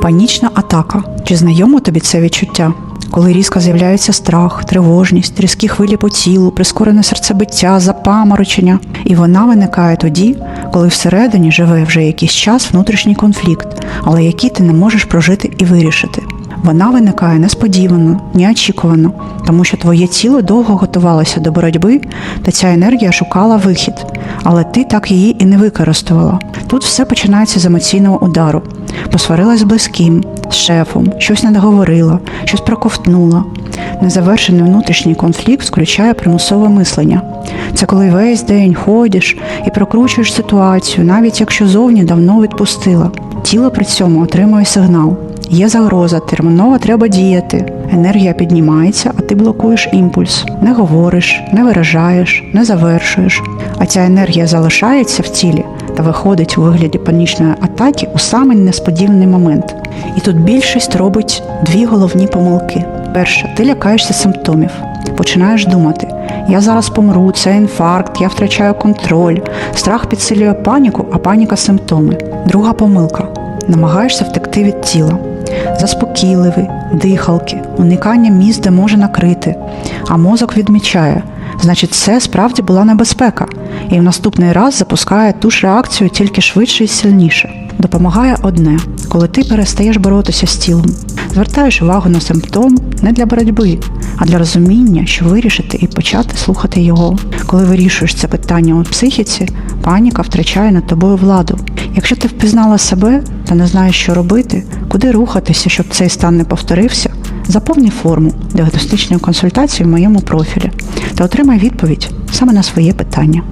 Панічна атака. Чи знайомо тобі це відчуття? Коли різко з'являється страх, тривожність, різкі хвилі по тілу, прискорене серцебиття, запаморочення. І вона виникає тоді, коли всередині живе вже якийсь час внутрішній конфлікт, але який ти не можеш прожити і вирішити. Вона виникає несподівано, неочікувано, тому що твоє тіло довго готувалося до боротьби, та ця енергія шукала вихід, але ти так її і не використовувала. Тут все починається з емоційного удару. Посварилась з близьким, з шефом, щось не договорила, щось проковтнула. Незавершений внутрішній конфлікт включає примусове мислення. Це коли весь день ходиш і прокручуєш ситуацію, навіть якщо зовні давно відпустила. Тіло при цьому отримує сигнал. Є загроза, терміново треба діяти. Енергія піднімається, а ти блокуєш імпульс. Не говориш, не виражаєш, не завершуєш. А ця енергія залишається в тілі та виходить у вигляді панічної атаки у самий несподіваний момент. І тут більшість робить дві головні помилки. Перше, ти лякаєшся симптомів, починаєш думати: я зараз помру, це інфаркт, я втрачаю контроль. Страх підсилює паніку, а паніка симптоми. Друга помилка намагаєшся втекти від тіла. Заспокійливі, дихалки, уникання місць, де може накрити. А мозок відмічає, значить, це справді була небезпека, і в наступний раз запускає ту ж реакцію тільки швидше і сильніше. Допомагає одне, коли ти перестаєш боротися з тілом, звертаєш увагу на симптом не для боротьби, а для розуміння, що вирішити і почати слухати його. Коли вирішуєш це питання у психіці, паніка втрачає над тобою владу. Якщо ти впізнала себе та не знаєш, що робити, куди рухатися, щоб цей стан не повторився, заповни форму діагностичної консультації в моєму профілі та отримай відповідь саме на своє питання.